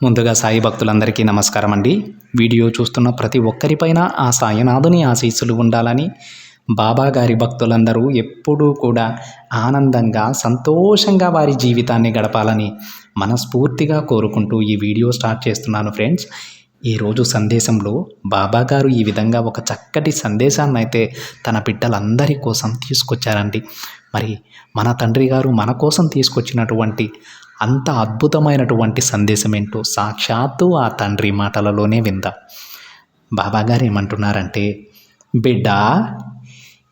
ముందుగా సాయి భక్తులందరికీ నమస్కారం అండి. వీడియో చూస్తున్న ప్రతి ఒక్కరిపైన ఆ సాయినాథుని ఆశీస్సులు ఉండాలని బాబా గారి భక్తులందరూ ఎప్పుడూ కూడా ఆనందంగా సంతోషంగా వారి జీవితాన్ని గడపాలని మనస్ఫూర్తిగా కోరుకుంటూ ఈ వీడియో స్టార్ట్ చేస్తున్నాను ఫ్రెండ్స్. ఈరోజు సందేశంలో బాబా గారు ఈ విధంగా ఒక చక్కటి సందేశాన్ని అయితే తన బిడ్డలందరి కోసం తీసుకొచ్చారండి. మరి మన తండ్రి గారు మన కోసం తీసుకొచ్చినటువంటి అంత అద్భుతమైనటువంటి సందేశం ఏంటో సాక్షాత్తు ఆ తండ్రి మాటలలోనే విందాం. బాబా గారు ఏమంటున్నారంటే బిడ్డ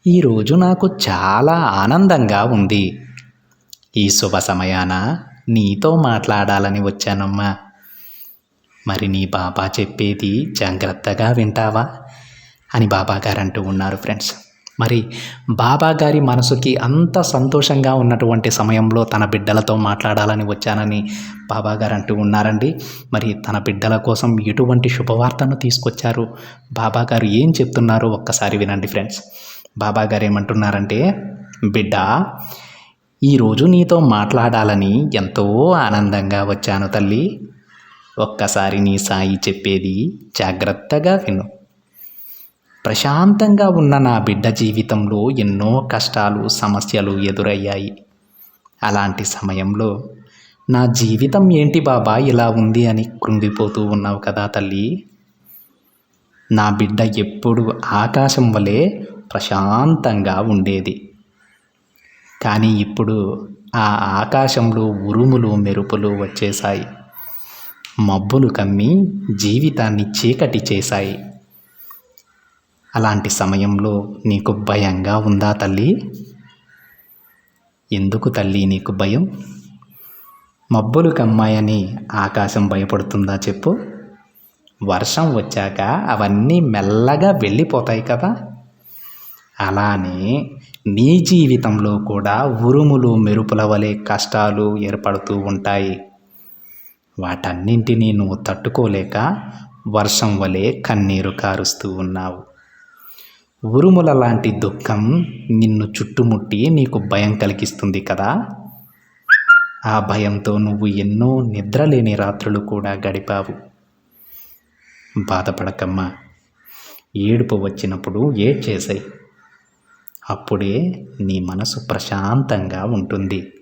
ఈరోజు నాకు చాలా ఆనందంగా ఉంది. ఈ శుభ సమయాన నీతో మాట్లాడాలని వచ్చానమ్మా. మరి నీ బాబా చెప్పేది జాగ్రత్తగా వింటావా? అని బాబాగారు అంటూ ఉన్నారు ఫ్రెండ్స్. మరి బాబా గారి మనసుకి అంత సంతోషంగా ఉన్నటువంటి సమయంలో తన బిడ్డలతో మాట్లాడాలని వచ్చానని బాబాగారు అంటూ ఉన్నారండి. మరి తన బిడ్డల కోసం ఎటువంటి శుభవార్తను తీసుకొచ్చారు? బాబాగారు ఏం చెప్తున్నారో ఒక్కసారి వినండి ఫ్రెండ్స్. బాబా గారు ఏమంటున్నారంటే బిడ్డ ఈరోజు నీతో మాట్లాడాలని ఎంతో ఆనందంగా వచ్చాను తల్లి. ఒక్కసారి నీ సాయి చెప్పేది జాగ్రత్తగా విను. ప్రశాంతంగా ఉన్న నా బిడ్డ జీవితంలో ఎన్నో కష్టాలు సమస్యలు ఎదురయ్యాయి. అలాంటి సమయంలో నా జీవితం ఏంటి బాబా ఇలా ఉంది అని కృంగిపోతూ ఉన్నావు కదా తల్లి. నా బిడ్డ ఎప్పుడు ఆకాశం వలె ప్రశాంతంగా ఉండేది. కానీ ఇప్పుడు ఆ ఆకాశంలో ఉరుములు మెరుపులు వచ్చేశాయి. మబ్బులు కమ్మి జీవితాన్ని చీకటి చేశాయి. అలాంటి సమయంలో నీకు భయంగా ఉందా తల్లి? ఎందుకు తల్లి నీకు భయం? మబ్బులు కమ్మాయని ఆకాశం భయపడుతుందా చెప్పు. వర్షం వచ్చాక అవన్నీ మెల్లగా వెళ్ళిపోతాయి కదా. అలానే నీ జీవితంలో కూడా ఉరుములు మెరుపుల వలె కష్టాలు ఏర్పడుతూ ఉంటాయి. వాటన్నింటినీ నువ్వు తట్టుకోలేక వర్షం వలె కన్నీరు కారుస్తూ ఉన్నావు. ఉరుముల లాంటి దుఃఖం నిన్ను చుట్టుముట్టి నీకు భయం కలిగిస్తుంది కదా? ఆ భయంతో నువ్వు ఎన్నో నిద్రలేని రాత్రులు కూడా గడిపావు. బాధపడకమ్మా. ఏడుపు వచ్చినప్పుడు ఏడ్చేసాయి. అప్పుడే నీ మనసు ప్రశాంతంగా ఉంటుంది.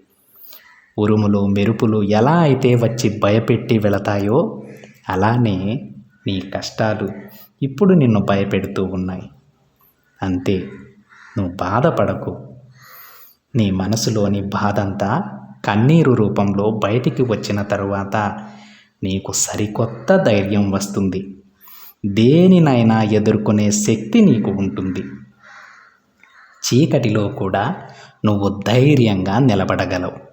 ఉరుములు మెరుపులు ఎలా అయితే వచ్చి భయపెట్టి వెళతాయో అలానే నీ కష్టాలు ఇప్పుడు నిన్ను భయపెడుతూ ఉన్నాయి. అంతే. నువ్వు బాధపడకు. నీ మనసులోని బాధంతా కన్నీరు రూపంలో బయటికి వచ్చిన తరువాత నీకు సరికొత్త ధైర్యం వస్తుంది. దేనినైనా ఎదుర్కొనే శక్తి నీకు ఉంటుంది. చీకటిలో కూడా నువ్వు ధైర్యంగా నిలబడగలవు.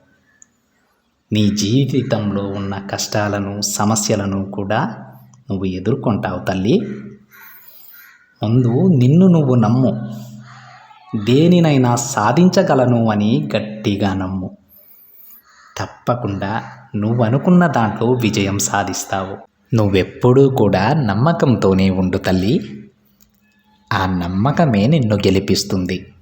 నీ జీవితంలో ఉన్న కష్టాలను సమస్యలను కూడా నువ్వు ఎదుర్కొంటావు తల్లి. ముందు నిన్ను నువ్వు నమ్ము. దేనినైనా సాధించగలను అని గట్టిగా నమ్ము. తప్పకుండా నువ్వు అనుకున్న దాంట్లో విజయం సాధిస్తావు. నువ్వెప్పుడూ కూడా నమ్మకంతోనే ఉండు తల్లి. ఆ నమ్మకమే నిన్ను గెలిపిస్తుంది.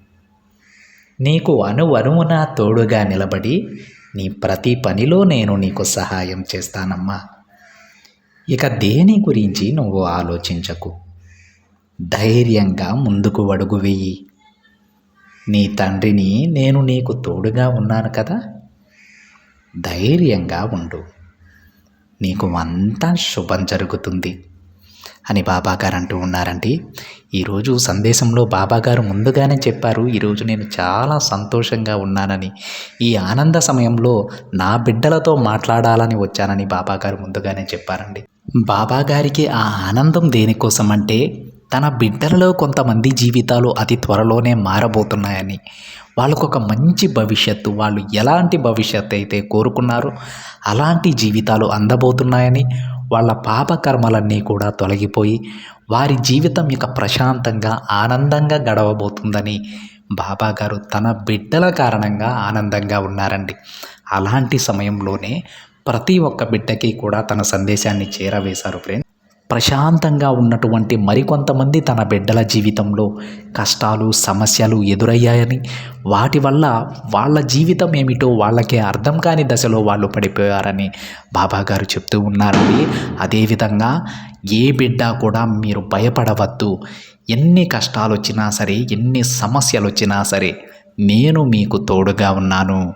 నీకు అణువణువున తోడుగా నిలబడి నీ ప్రతి పనిలో నేను నీకు సహాయం చేస్తానమ్మా. ఇక దేని గురించి నువ్వు ఆలోచించకు. ధైర్యంగా ముందుకు అడుగు వెయ్యి నీ తండ్రిని నేను నీకు తోడుగా ఉన్నాను కదా? ధైర్యంగా ఉండు. నీకు అంతా శుభం జరుగుతుంది. అని బాబాగారు అంటూ ఉన్నారండి. ఈరోజు సందేశంలో బాబాగారు ముందుగానే చెప్పారు ఈరోజు నేను చాలా సంతోషంగా ఉన్నానని. ఈ ఆనంద సమయంలో నా బిడ్డలతో మాట్లాడాలని వచ్చానని బాబాగారు ముందుగానే చెప్పారండి. బాబాగారికి ఆ ఆనందం దేనికోసం అంటే తన బిడ్డలలో కొంతమంది జీవితాలు అతి త్వరలోనే మారబోతున్నాయని వాళ్ళకు ఒక మంచి భవిష్యత్తు వాళ్ళు ఎలాంటి భవిష్యత్తు అయితే కోరుకున్నారో అలాంటి జీవితాలు అందబోతున్నాయని వాళ్ళ పాపకర్మలన్నీ కూడా తొలగిపోయి వారి జీవితం ఇక ప్రశాంతంగా ఆనందంగా గడవబోతుందని బాబా గారు తన బిడ్డల కారణంగా ఆనందంగా ఉన్నారండి. అలాంటి సమయంలోనే ప్రతి ఒక్క బిడ్డకి కూడా తన సందేశాన్ని చేరవేశారు ఫ్రెండ్ ప్రశాంతంగా ఉన్నటువంటి మరికొంతమంది తన బిడ్డల జీవితంలో కష్టాలు సమస్యలు ఎదురయ్యాయని వాటి వల్ల వాళ్ళ జీవితం ఏమిటో వాళ్ళకే అర్థం కాని దశలో వాళ్ళు పడిపోయారని బాబాగారు చెప్తూ ఉన్నారండి. అదేవిధంగా ఏ బిడ్డ కూడా మీరు భయపడవద్దు. ఎన్ని కష్టాలు వచ్చినా సరే ఎన్ని సమస్యలు వచ్చినా సరే నేను మీకు తోడుగా ఉన్నాను.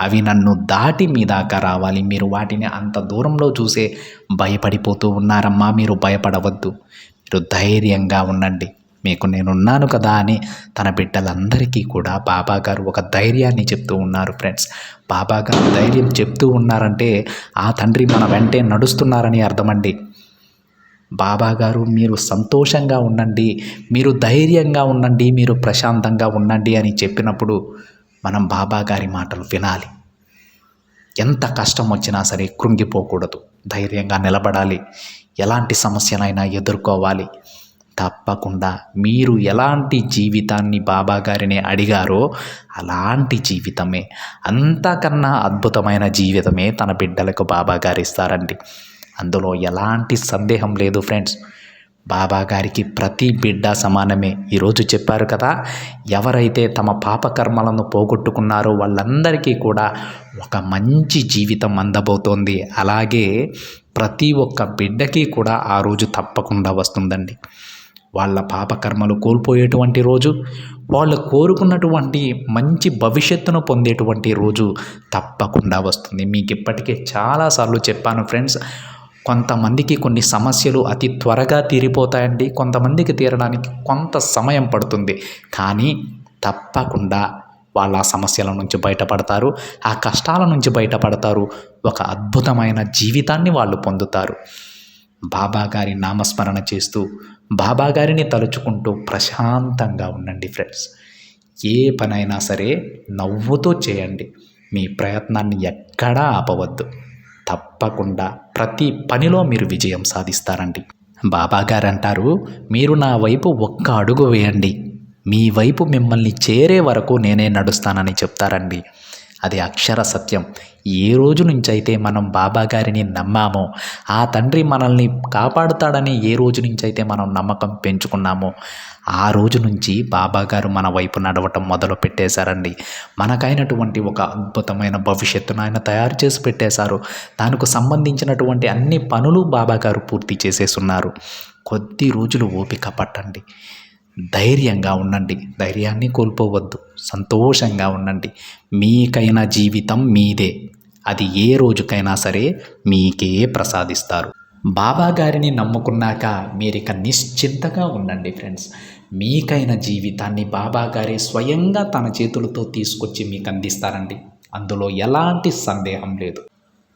అవి నన్ను దాటి మీ దాకా రావాలి. మీరు వాటిని అంత దూరంలో చూసే భయపడిపోతూ ఉన్నారమ్మా. మీరు భయపడవద్దు. మీరు ధైర్యంగా ఉండండి. మీకు నేనున్నాను కదా అని తన బిడ్డలందరికీ కూడా బాబాగారు ఒక ధైర్యాన్ని చెప్తూ ఉన్నారు ఫ్రెండ్స్. బాబాగారు ధైర్యం చెప్తూ ఉన్నారంటే ఆ తండ్రి మన వెంటే నడుస్తున్నారని అర్థమండి. బాబాగారు మీరు సంతోషంగా ఉండండి. మీరు ధైర్యంగా ఉండండి. మీరు ప్రశాంతంగా ఉండండి అని చెప్పినప్పుడు మనం బాబా గారి మాటలు వినాలి. ఎంత కష్టం వచ్చినా సరే కృంగిపోకూడదు. ధైర్యంగా నిలబడాలి. ఎలాంటి సమస్యనైనా ఎదుర్కోవాలి. తప్పకుండా మీరు ఎలాంటి జీవితాన్ని బాబా గారిని అడిగారో అలాంటి జీవితమే. అంతకన్నా అద్భుతమైన జీవితమే తన బిడ్డలకు బాబా గారు ఇస్తారండి. అందులో ఎలాంటి సందేహం లేదు ఫ్రెండ్స్. బాబా గారికి ప్రతి బిడ్డ సమానమే. ఈరోజు చెప్పారు కదా ఎవరైతే తమ పాపకర్మలను పోగొట్టుకున్నారో వాళ్ళందరికీ కూడా ఒక మంచి జీవితం అందబోతోంది. అలాగే ప్రతి ఒక్క బిడ్డకి కూడా ఆ రోజు తప్పకుండా వస్తుందండి. వాళ్ళ పాపకర్మలు కోల్పోయేటువంటి రోజు వాళ్ళు కోరుకున్నటువంటి మంచి భవిష్యత్తును పొందేటువంటి రోజు తప్పకుండా వస్తుంది. మీకు ఇప్పటికే చాలాసార్లు చెప్పాను ఫ్రెండ్స్ కొంతమందికి కొన్ని సమస్యలు అతి త్వరగా తీరిపోతాయండి. కొంతమందికి తీరడానికి కొంత సమయం పడుతుంది. కానీ తప్పకుండా వాళ్ళ సమస్యల నుంచి బయటపడతారు. ఆ కష్టాల నుంచి బయటపడతారు. ఒక అద్భుతమైన జీవితాన్ని వాళ్ళు పొందుతారు. బాబా గారి నామస్మరణ చేస్తూ బాబా గారిని తలుచుకుంటూ ప్రశాంతంగా ఉండండి ఫ్రెండ్స్. ఏ పనైనా సరే నవ్వుతూ చేయండి. మీ ప్రయత్నాన్ని ఎక్కడా ఆపవద్దు. తప్పకుండా ప్రతి పనిలో మీరు విజయం సాధిస్తారండి. బాబాగారు అంటారు మీరు నా వైపు ఒక్క అడుగు వేయండి. మీ వైపు మిమ్మల్ని చేరే వరకు నేనే నడుస్తానని చెప్తారండి. అది అక్షర సత్యం. ఏ రోజు నుంచి అయితే మనం బాబా గారిని నమ్మామో ఆ తండ్రి మనల్ని కాపాడుతాడని ఏ రోజు నుంచి అయితే మనం నమ్మకం పెంచుకున్నామో ఆ రోజు నుంచి బాబా గారు మన వైపు నడవటం మొదలు పెట్టేశారండి. మనకైనటువంటి ఒక అద్భుతమైన భవిష్యత్తును ఆయన తయారు చేసి పెట్టేశారు. దానికి సంబంధించినటువంటి అన్ని పనులు బాబా గారు పూర్తి చేసేసున్నారు. కొద్ది రోజులు ఓపిక పట్టండి. ధైర్యంగా ఉండండి. ధైర్యాన్ని కోల్పోవద్దు. సంతోషంగా ఉండండి. మీకైన జీవితం మీదే. అది ఏ రోజుకైనా సరే మీకే ప్రసాదిస్తారు. బాబా గారిని నమ్ముకున్నాక మీరిక నిశ్చింతగా ఉండండి ఫ్రెండ్స్. మీకైన జీవితాన్ని బాబా గారే స్వయంగా తన చేతులతో తీసుకొచ్చి మీకు అందిస్తారండి అందులో ఎలాంటి సందేహం లేదు.